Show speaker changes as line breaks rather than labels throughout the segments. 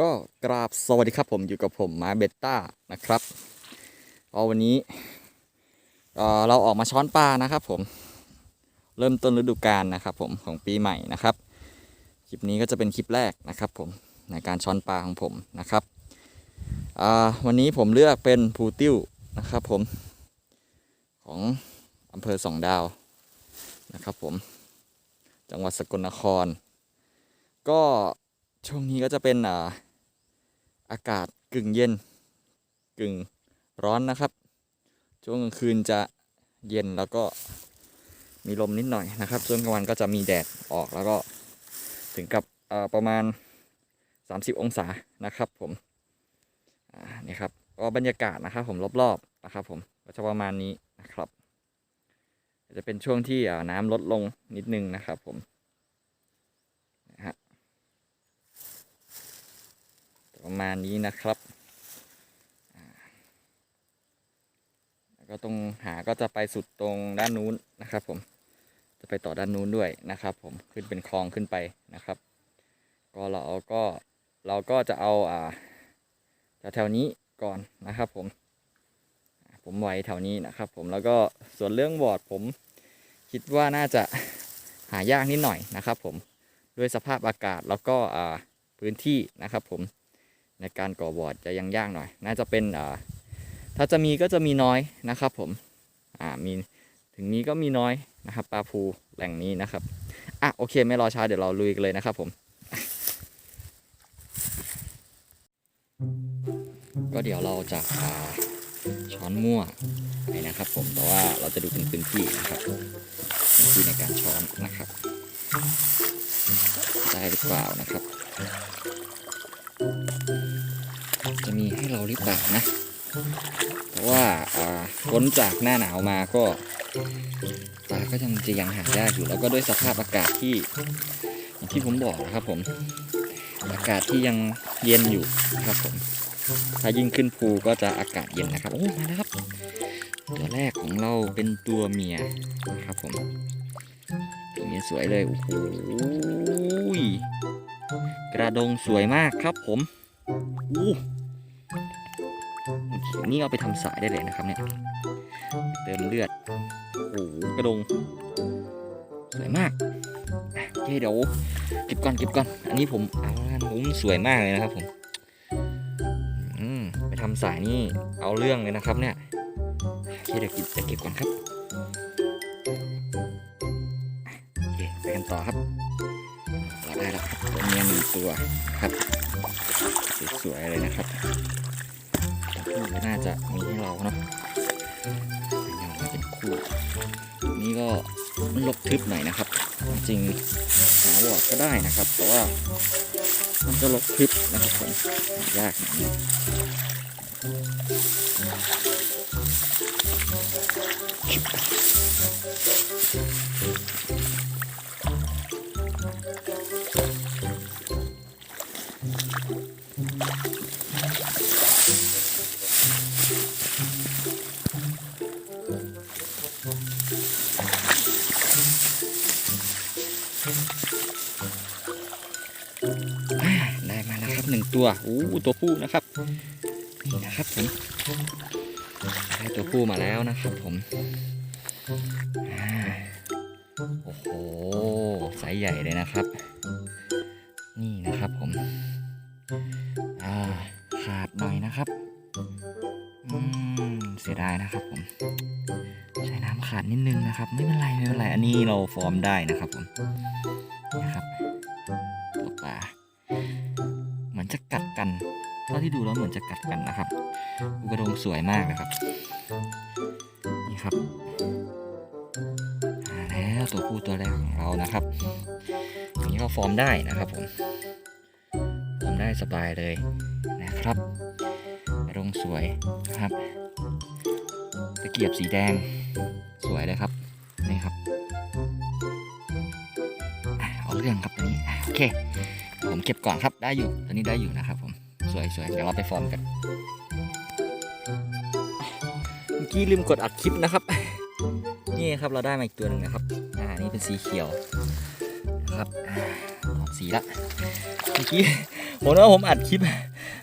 ก็กราบสวัสดีครับผมอยู่กับผมมาเบต้านะครับก็วันนี้เราออกมาช้อนปลานะครับผมเริ่มต้นฤดูกาลนะครับผมของปีใหม่นะครับคลิปนี้ก็จะเป็นคลิปแรกนะครับผมในการช้อนปลาของผมนะครับวันนี้ผมเลือกเป็นพูติ้วนะครับผมของอำเภอสองดาวนะครับผมจังหวัดสกลนคร ก็ช่วงนี้ก็จะเป็นอ่า อากาศกึ่งเย็น กึ่งร้อนนะครับ ช่วงกลางคืนจะเย็นแล้วก็มีลมนิดหน่อยนะครับช่วงกลางวันก็จะมีแดดออกแล้วก็ถึงกับประมาณ 30 องศานะครับผมนี่ครับก็บรรยากาศนะครับผมรอบๆนะครับผมก็จะประมาณนี้นะครับ จะเป็นช่วงที่น้ำลดลงนิดนึงนะครับผมนะฮะ ประมาณนี้นะครับแล้วก็ตรงหาก็จะไปสุดตรงด้านนู้นนะครับผม จะไปต่อด้านนู้นด้วยนะครับ ผม ขึ้นเป็นคลองขึ้นไปนะครับ ก็เราก็เราก็จะเอาอ่าแถวๆนี้ก่อนนะครับ ผม ผมไว้แถวนี้นะครับ ผม แล้วก็ส่วนเรื่องบอร์ดผมคิดว่าน่าจะหายากนิดหน่อยนะครับ ผม ด้วยสภาพอากาศแล้วก็อ่าพื้นที่นะครับผม ในการก่อบอร์ดจะยังยากหน่อย น่าจะเป็นอ่าถ้าจะมีก็จะมีน้อยนะครับผมอ่ามีถึงนี้ก็มีน้อยนะครับปลาภูแหล่งนี้นะครับอะโอเคไม่รอช้าเดี๋ยวเราลุยกันเลยนะครับผมก็เดี๋ยวเราจะอ่าช้อนมั่วไปนะครับ ผมแต่ว่าเราจะดูเป็นพื้นที่นะครับพื้นที่ในการช้อนนะครับ ได้หรือเปล่านะครับ หรือเปล่านะเพราะว่าพ้นจากหน้าหนาวมาก็ปลาก็ยังจะยังหายากอยู่แล้วก็ด้วยสภาพอากาศที่อย่างที่ผมบอกนะครับผมอากาศที่ยังเย็นอยู่นะครับผมถ้ายิ่งขึ้นภูก็จะอากาศเย็นนะครับโอ้มาแล้วครับ ตัวแรกของเราเป็นตัวเมียนะครับผมตัวเมียสวยเลยโอ้โหกระดงสวยมากครับผมอู้ นี่เอาไปทำสายได้เลยนะครับเนี่ยเติมเลือดโอ้กระดงสวยมากโอเคเดี๋ยวเก็บก่อนเก็บก่อนอันนี้ผมเอาละกันผมสวยมากเลยนะครับผมไปทำสายนี่เอาเรื่องเลยนะครับเนี่ยโอเคเดี๋ยวเก็บจะเก็บก่อนครับโอเคไปกันต่อครับเราได้แล้วครับตัวเมียหนึ่งตัวครับสวยๆเลยนะครับ น่าจะมีให้เราเนาะเป็นคู่นี่ก็ลบทึบหน่อยนะครับ จริงหาวอดก็ได้นะครับ แต่ว่ามันจะลบทึบนะครับผมหายากหน่อย ตัวโอ้ตัวผู้นะครับนี่นะครับผมได้ตัวผู้มาแล้วนะครับผมโอ้โหไซส์ใหญ่เลยนะครับ นี่นะครับผมขาดหน่อยนะครับอืมเสียดายนะครับผม ใช้น้ำขาดนิดนึงนะครับ ไม่เป็นไรไม่เป็นไรอันนี้เราฟอร์มได้นะครับผมนะครับตัวปลา จะกัดกันเท่าที่ดูแล้วเหมือนจะกัดกันนะครับอุกระดงสวยมากนะครับ นี่ครับมาแล้วตัวผู้ตัวแรกของเรานะครับอันนี้ก็ฟอร์มได้นะครับผมฟอร์มได้สบายเลยนะครับกระดงสวยนะครับตะเกียบสีแดงสวยเลยครับนี่ครับเอาเรื่องครับตัวนี้อ่โอเค ผมเก็บก่อนครับได้อยู่ตัวนี้ได้อยู่นะครับผมสวยสวยเดี๋ยวเราไปฟอร์มกันเมื่อกี้ลืมกดอัดคลิปนะครับ นี่ครับเราได้มาอีกตัวหนึ่งนะครับอ่านี่เป็นสีเขียวนะครับออดสีละเมื่อกี้ผมว่าผมอัดคลิป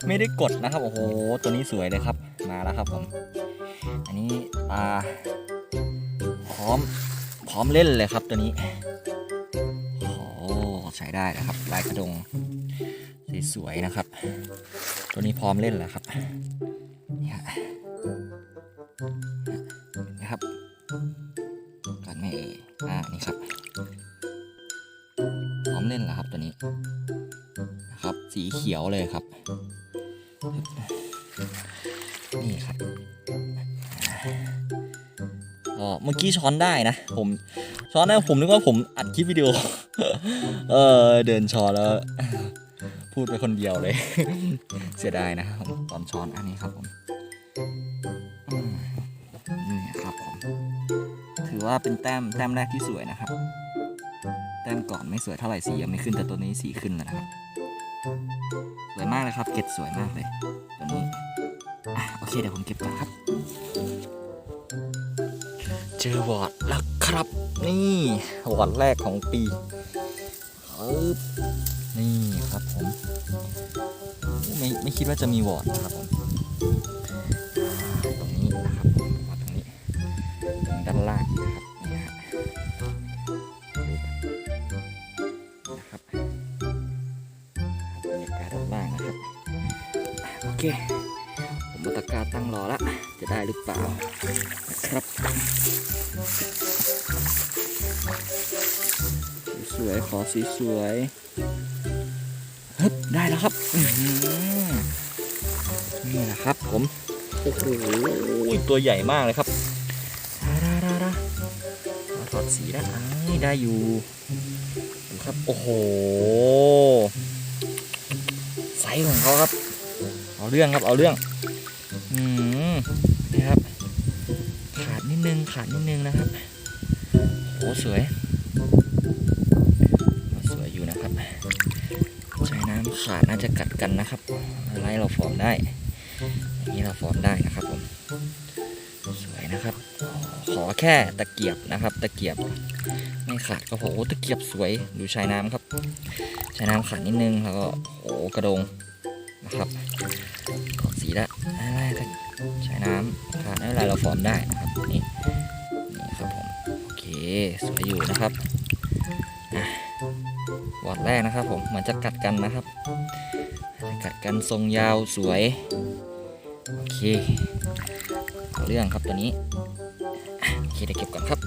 ไม่ได้กดนะครับ โอ้โห ตัวนี้สวยเลยครับ มาแล้วครับผม อันนี้ปลาพร้อมพร้อมเล่นเลยครับตัวนี้ ใช้ได้นะครับ ลายกระดงสวยๆนะครับ ตัวนี้พร้อมเล่นแล้วครับนี่ฮะนะครับก่อนไม่เอ่ยอ่านี่ครับ พร้อมเล่นแล้วครับตัวนี้นะครับ สีเขียวเลยครับ นี่ครับเมื่อกี้ช้อนได้นะ ผมช้อนได้ผมนึกว่าผมอัดคลิปวิดีโอ เออ เดินช้อนแล้ว พูดไปคนเดียวเลย เสียดายนะครับผมตอนช้อนอันนี้ครับผมนี่ครับผม ถือว่าเป็นแต้มแต้มแรกที่สวยนะครับ แต้มก่อนไม่สวยเท่าไหร่สียังไม่ขึ้นแต่ตัวนี้สีขึ้นแล้วนะครับ สวยมากเลยครับ เก็บสวยมากเลยตัวนี้โอเคเดี๋ยวผมเก็บก่อนครับ เจอวอร์ดแล้วครับ นี่วอร์ดแรกของปี ปึ๊บนี่ครับผมไม่ไม่คิดว่าจะมีวอร์ดนะครับผมตรงนี้นะครับผมวอร์ดตรงนี้ตรงด้านล่างนะครับนี่ฮะนะครับบรรยากาศด้านล่างนะครับโอเคผมเอาตะกร้าตั้งรอละจะได้หรือเปล่านะครับ วยๆ ขอสีสวยฮึบได้แล้วครับนี่แหละครับผม โอ้โห ตัวใหญ่มากเลยครับถอดสีได้ได้อยู่ดูครับ โอ้โห ไซส์ของเขาครับ เอาเรื่องครับ เอาเรื่อง อืมนี่ครับ ขาดนิดนึง ขาดนิดนึงนะครับ โอ้สวย ขาดน่าจะกัดกันนะครับอะไรเราฟอร์มได้อย่างนี้เราฟอร์มได้นะครับผมสวยนะครับ ขอแค่ตะเกียบนะครับ ตะเกียบไม่ขาดก็พอโอ้ตะเกียบสวยดูชายน้ำครับชายน้ำขาดนิดนึงแล้วก็โอ้กระดงนะครับกดสีละอะไรตะชายน้ำขาดไม่เป็นไรเราฟอร์มได้นะครับนี่นี่ครับผมโอเคสวยอยู่นะครับ วอดแรกนะครับผมเหมือนจะกัดกันนะครับ กัดกันทรงยาวสวย โอเคเรื่องครับตัวนี้โอเคเดี๋ยวเก็บก่อนครับ